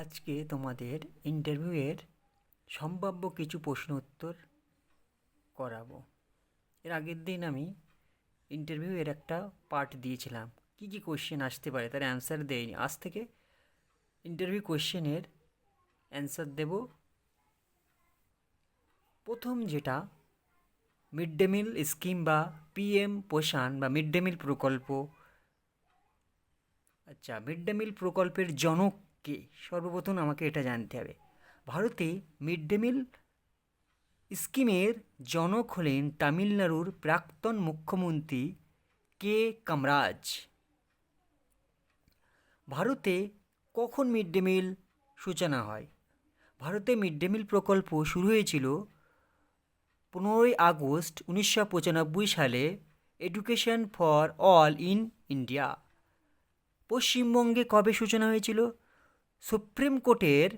আজকে তোমাদের ইন্টারভিউয়ের সম্ভাব্য কিছু প্রশ্ন উত্তর করাবো। এর আগের দিন আমি ইন্টারভিউয়ের একটা পার্ট দিয়েছিলাম। কী কী কোশ্চেন আসতে পারে তার অ্যান্সার দেয়নি আজ থেকে ইন্টারভিউ কোশ্চেনের অ্যান্সার দেব। প্রথম যেটা মিড ডে মিল স্কিম বা পিএম পোষণ বা মিড ডে মিল প্রকল্প। আচ্ছা মিড ডে মিল প্রকল্পের জনক কে? সর্বপ্রথম আমাকে এটা জানতে হবে। ভারতে মিড ডে মিল স্কিমের জনক হলেন তামিলনাড়ুর প্রাক্তন মুখ্যমন্ত্রী কে কামরাজ। ভারতে কখন মিড ডে মিল সূচনা হয়? ভারতে মিড ডে মিল প্রকল্প শুরু হয়েছিল পনেরোই আগস্ট উনিশশো পঁচানব্বই সালে education for all in India পশ্চিমবঙ্গে কবে সূচনা হয়েছিল? সুপ্রিম কোর্টের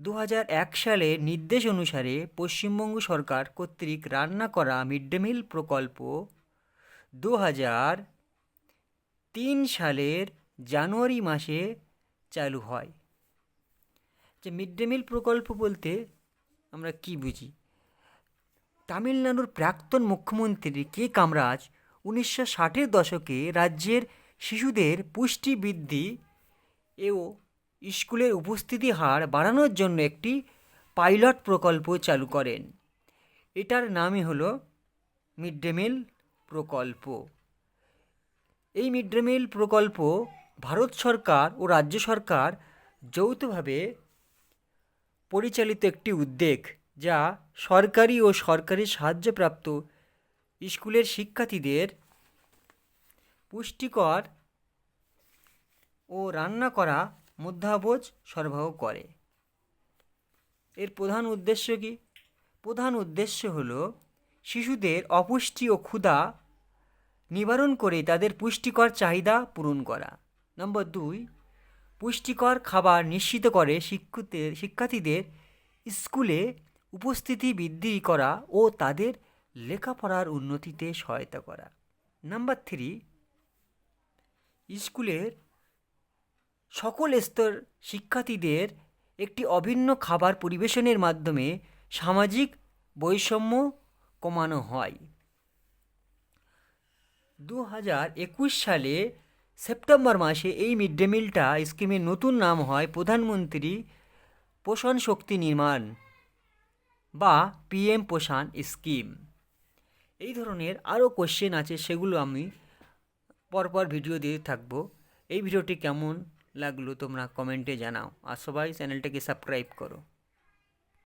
দু এক সালে নির্দেশ অনুসারে পশ্চিমবঙ্গ সরকার কর্তৃক রান্না করা মিড ডে মিল প্রকল্প দু তিন সালের জানুয়ারি মাসে চালু হয়। যে মিড ডে মিল প্রকল্প বলতে আমরা কি বুঝি? তামিলনাড়ুর প্রাক্তন মুখ্যমন্ত্রী কে কামরাজ উনিশশো ষাটের দশকে রাজ্যের শিশুদের পুষ্টি বৃদ্ধি ও স্কুলের উপস্থিতি হার বাড়ানোর জন্য একটি পাইলট প্রকল্প চালু করেন। এটার নামই হলো মিড ডে মিল প্রকল্প। এই মিড ডে মিল প্রকল্প ভারত সরকার ও রাজ্য সরকার যৌথভাবে পরিচালিত একটি উদ্যোগ যা সরকারি ও সরকারি সাহায্যপ্রাপ্ত স্কুলের শিক্ষার্থীদের পুষ্টিকর ও রান্না করা মধ্যাহ্নভোজ সরবরাহ করে। এর প্রধান উদ্দেশ্য কি? প্রধান উদ্দেশ্য হল শিশুদের অপুষ্টি ও ক্ষুধা নিবারণ করে তাদের পুষ্টিকর চাহিদা পূরণ করা। নম্বর দুই, পুষ্টিকর খাবার নিশ্চিত করে শিক্ষুদের শিক্ষার্থীদের স্কুলে উপস্থিতি বৃদ্ধি করা ও তাদের লেখাপড়ার উন্নতিতে সহায়তা করা। নাম্বার থ্রি, স্কুলের সকল স্তর শিক্ষার্থীদের একটি অভিন্ন খাবার পরিবেশনের মাধ্যমে সামাজিক বৈষম্য কমানো হয়। দু হাজার একুশ সালে সেপ্টেম্বর মাসে এই মিড ডে মিলটা স্কিমের নতুন নাম হয় প্রধানমন্ত্রী পোষণ শক্তি নির্মাণ বা পিএম পোষণ স্কিম। এই ধরনের আরও কোশ্চেন আছে, সেগুলো আমি পরপর ভিডিও দিয়ে থাকব। এই ভিডিওটি কেমন? লাগল তোমরা কমেন্টে জানাও। আর সবাই চ্যানেলটাকে সাবস্ক্রাইব করো।